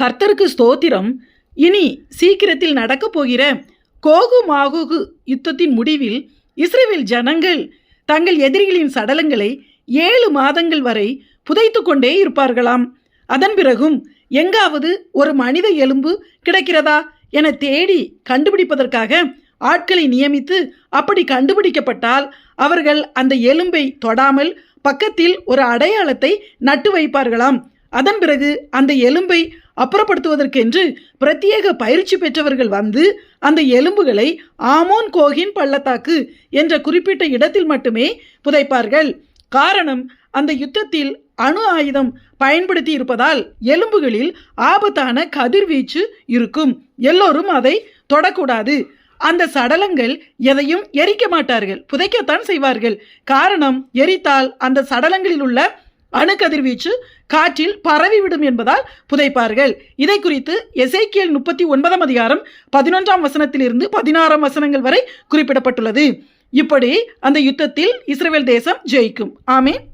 கர்த்தருக்கு ஸ்தோத்திரம். இனி சீக்கிரத்தில் நடக்கப் போகிற கோகு மாகுகு யுத்தத்தின் முடிவில் இஸ்ரேல் ஜனங்கள் தங்கள் எதிரிகளின் சடலங்களை ஏழு மாதங்கள் வரை புதைத்து கொண்டே இருப்பார்களாம். அதன் பிறகும் எங்காவது ஒரு மனித எலும்பு கிடைக்கிறதா என தேடி கண்டுபிடிப்பதற்காக ஆட்களை நியமித்து அப்படி கண்டுபிடிக்கப்பட்டால் அவர்கள் அந்த எலும்பை தொடாமல் பக்கத்தில் ஒரு அடையாளத்தை நட்டு வைப்பார்களாம். அதன் பிறகு அந்த எலும்பை அப்புறப்படுத்துவதற்கென்று பிரத்யேக பயிற்சி பெற்றவர்கள் வந்து அந்த எலும்புகளை ஆமோன் கோகின் பள்ளத்தாக்கு என்ற குறிப்பிட்ட இடத்தில் மட்டுமே புதைப்பார்கள். காரணம் அந்த யுத்தத்தில் அணு ஆயுதம் பயன்படுத்தி இருப்பதால் எலும்புகளில் ஆபத்தான கதிர்வீச்சு இருக்கும். எல்லோரும் அதை தொடக்கூடாது. அந்த சடலங்கள் எதையும் எரிக்க மாட்டார்கள். புதைக்கத்தான் செய்வார்கள். காரணம் எரித்தால் அந்த சடலங்களில் உள்ள அணுக்கதிர்வீச்சு காற்றில் பரவிவிடும் என்பதால் புதைப்பார்கள். இதை குறித்து எசைக்கியல் முப்பத்தி ஒன்பதாம் அதிகாரம் பதினொன்றாம் வசனத்திலிருந்து பதினாறாம் வசனங்கள் வரை குறிப்பிடப்பட்டுள்ளது. இப்படி அந்த யுத்தத்தில் இஸ்ரேல் தேசம் ஜெயிக்கும். ஆமீன்.